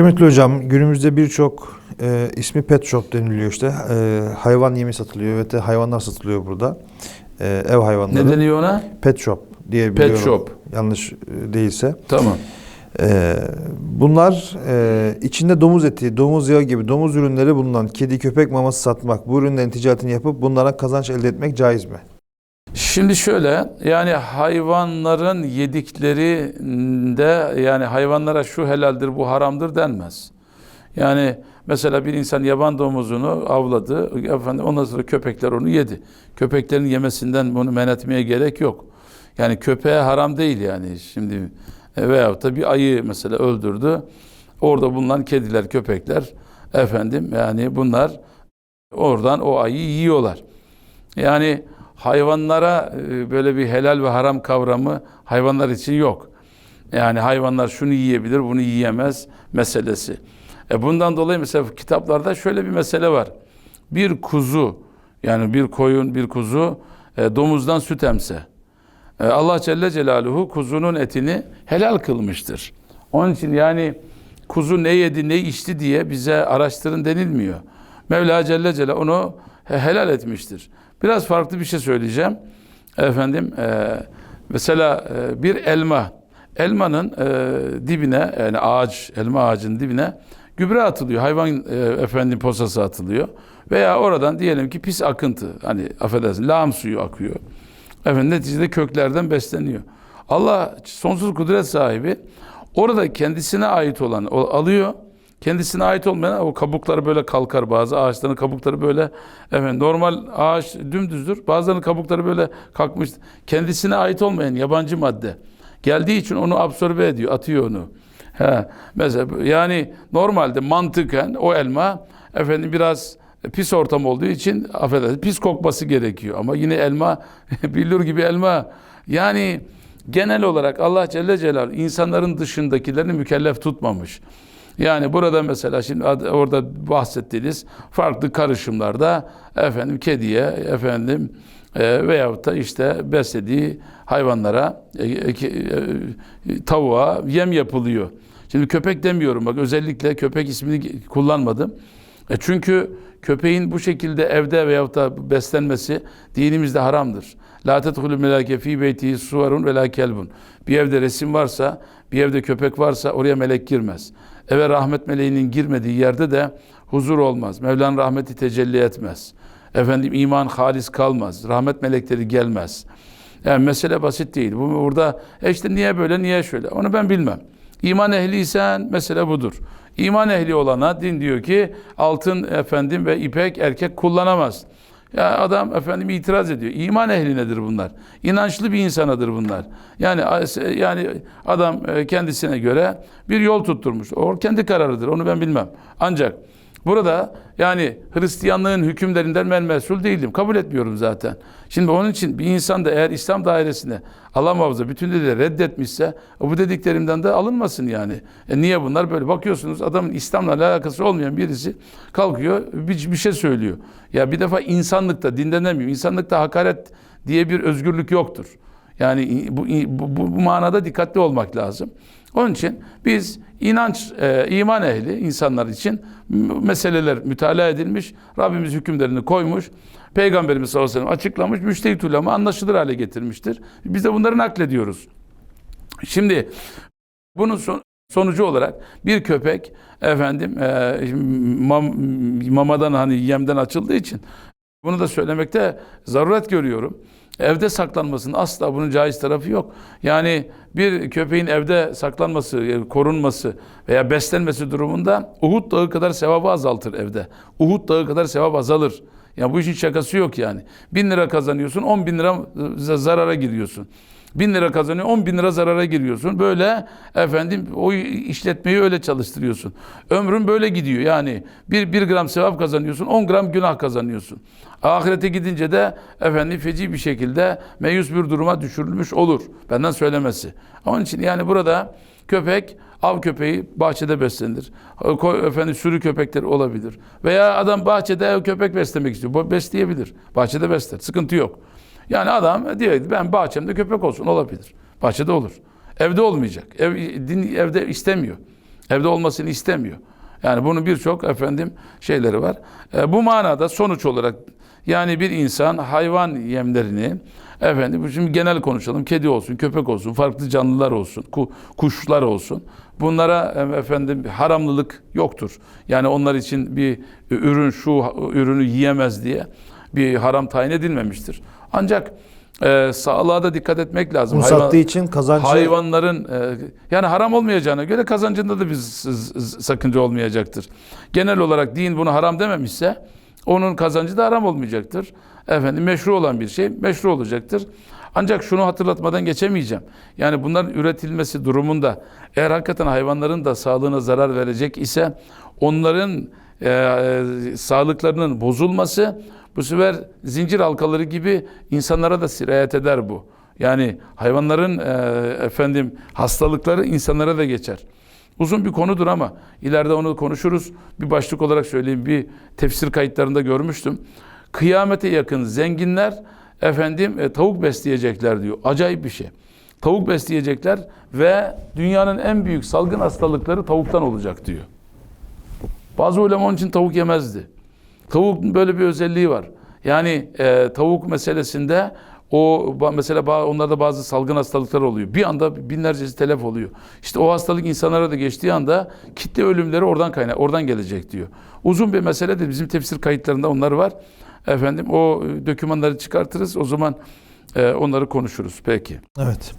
Kıymetli hocam, günümüzde birçok e, ismi pet shop deniliyor işte. E, hayvan yemi satılıyor ve de hayvanlar satılıyor burada. E, ev hayvanları. Ne deniyor ona? Pet shop diye biliyorum. shop. Yanlış e, değilse. Tamam. E, bunlar e, içinde domuz eti, domuz yağı gibi domuz ürünleri bulunan kedi köpek maması satmak, bu ürünlerin ticaretini yapıp bunlara kazanç elde etmek caiz mi? Şimdi şöyle yani hayvanların yediklerinde yani hayvanlara şu helaldir bu haramdır denmez. Yani mesela bir insan yaban domuzunu avladı. Efendim ondan sonra köpekler onu yedi. Köpeklerin yemesinden bunu men etmeye gerek yok. Yani köpeğe haram değil yani şimdi e, veyahut da bir ayı mesela öldürdü. Orada bulunan kediler, köpekler efendim yani bunlar oradan o ayı yiyorlar. Yani hayvanlara e, böyle bir helal ve haram kavramı hayvanlar için yok. Yani hayvanlar şunu yiyebilir, bunu yiyemez meselesi. E bundan dolayı mesela kitaplarda şöyle bir mesele var. Bir kuzu yani bir koyun, bir kuzu e, domuzdan süt emse. E, Allah Celle Celaluhu kuzunun etini helal kılmıştır. Onun için yani kuzu ne yedi, ne içti diye bize araştırın denilmiyor. Mevla Celle Celaluhu onu he- helal etmiştir. Biraz farklı bir şey söyleyeceğim. Efendim e, mesela e, bir elma, elmanın e, dibine yani ağaç, elma ağacının dibine gübre atılıyor. Hayvan e, efendim posası atılıyor. Veya oradan diyelim ki pis akıntı hani affedersin lağım suyu akıyor. Efendim neticede köklerden besleniyor. Allah sonsuz kudret sahibi orada kendisine ait olan alıyor. Kendisine ait olmayan o kabukları böyle kalkar bazı ağaçların kabukları böyle efendim normal ağaç dümdüzdür. Bazılarının kabukları böyle kalkmış. Kendisine ait olmayan yabancı madde geldiği için onu absorbe ediyor, atıyor onu. He, mesela yani normalde mantıken o elma efendim biraz pis ortam olduğu için affedersiniz pis kokması gerekiyor ama yine elma billur gibi elma yani genel olarak Allah Celle Celaluhu insanların dışındakilerini mükellef tutmamış. Yani burada mesela şimdi ad- orada bahsettiğiniz farklı karışımlarda efendim kediye efendim e, veyahut da işte beslediği hayvanlara e, e, e, tavuğa yem yapılıyor. Şimdi köpek demiyorum bak özellikle köpek ismini kullanmadım. E çünkü köpeğin bu şekilde evde veyahut da beslenmesi dinimizde haramdır. La tedhulü melake fi beyti suvarun ve la kelbun. Bir evde resim varsa, bir evde köpek varsa oraya melek girmez. Eve rahmet meleğinin girmediği yerde de huzur olmaz. Mevla'nın rahmeti tecelli etmez. Efendim iman halis kalmaz. Rahmet melekleri gelmez. Yani mesele basit değil. Bu burada e işte niye böyle niye şöyle onu ben bilmem. İman ehliysen mesele budur. İman ehli olana din diyor ki altın efendim ve ipek erkek kullanamaz. Ya adam efendim itiraz ediyor. İman ehli nedir bunlar? İnançlı bir insanadır bunlar. Yani yani adam e, kendisine göre bir yol tutturmuş. O kendi kararıdır. Onu ben bilmem. Ancak Burada yani Hristiyanlığın hükümlerinden ben mesul değilim. Kabul etmiyorum zaten. Şimdi onun için bir insan da eğer İslam dairesinde Allah muhafaza bütün dediğleri reddetmişse bu dediklerimden de alınmasın yani. E niye bunlar böyle? Bakıyorsunuz adamın İslam'la alakası olmayan birisi kalkıyor bir, bir şey söylüyor. Ya bir defa insanlıkta dinden demiyorum. İnsanlıkta hakaret diye bir özgürlük yoktur. Yani bu, bu, bu manada dikkatli olmak lazım. Onun için biz inanç, e, iman ehli insanlar için meseleler mütalaa edilmiş. Rabbimiz hükümlerini koymuş. Peygamberimiz sallallahu aleyhi ve sellem açıklamış. Müştehit ulema anlaşılır hale getirmiştir. Biz de bunları naklediyoruz. Şimdi bunun son- sonucu olarak bir köpek efendim e, mam- mamadan hani yemden açıldığı için bunu da söylemekte zaruret görüyorum. Evde saklanmasının asla bunun caiz tarafı yok. Yani bir köpeğin evde saklanması, e, korunması veya beslenmesi durumunda Uhud dağı kadar sevabı azaltır evde. Uhud dağı kadar sevap azalır. Ya bu işin şakası yok yani. Bin lira kazanıyorsun, on bin lira e, zarara giriyorsun. Bin lira kazanıyor, on bin lira zarara giriyorsun. Böyle efendim o işletmeyi öyle çalıştırıyorsun. Ömrün böyle gidiyor. Yani bir, bir gram sevap kazanıyorsun, on gram günah kazanıyorsun. Ahirete gidince de efendim feci bir şekilde meyus bir duruma düşürülmüş olur. Benden söylemesi. Onun için yani burada köpek av köpeği bahçede beslenir. Efendim sürü köpekleri olabilir. Veya adam bahçede köpek beslemek istiyor. Bu Besleyebilir. Bahçede besler. Sıkıntı yok. Yani adam diyor ben bahçemde köpek olsun olabilir. Bahçede olur. Evde olmayacak. Ev, din evde istemiyor. Evde olmasını istemiyor. Yani bunun birçok efendim şeyleri var. E, bu manada sonuç olarak yani bir insan hayvan yemlerini efendim şimdi genel konuşalım. Kedi olsun, köpek olsun, farklı canlılar olsun, ku- kuşlar olsun. Bunlara efendim haramlılık yoktur. Yani onlar için bir ürün şu ürünü yiyemez diye bir haram tayin edilmemiştir. Ancak e, sağlığa da dikkat etmek lazım. Bunu Hayvan- sattığı için kazancı hayvanların e, yani haram olmayacağına göre kazancında da bir sakınca olmayacaktır. Genel olarak din bunu haram dememişse onun kazancı da haram olmayacaktır. Efendim meşru olan bir şey meşru olacaktır. Ancak şunu hatırlatmadan geçemeyeceğim. Yani bunların üretilmesi durumunda eğer hakikaten hayvanların da sağlığına zarar verecek ise onların e, e, sağlıklarının bozulması bu sefer zincir halkaları gibi insanlara da sirayet eder bu. Yani hayvanların e, efendim hastalıkları insanlara da geçer. Uzun bir konudur ama ileride onu konuşuruz. Bir başlık olarak söyleyeyim. Bir tefsir kayıtlarında görmüştüm. Kıyamete yakın zenginler efendim e, tavuk besleyecekler diyor. Acayip bir şey. Tavuk besleyecekler ve dünyanın en büyük salgın hastalıkları tavuktan olacak diyor. Bazı ulema onun için tavuk yemezdi. Tavuk böyle bir özelliği var. Yani e, tavuk meselesinde o mesela onlarda bazı salgın hastalıklar oluyor. Bir anda binlercesi telef oluyor. İşte o hastalık insanlara da geçtiği anda kitle ölümleri oradan kaynak, oradan gelecek diyor. Uzun bir mesele de bizim tefsir kayıtlarında onlar var. Efendim o e, dokümanları çıkartırız. O zaman e, onları konuşuruz. Peki. Evet.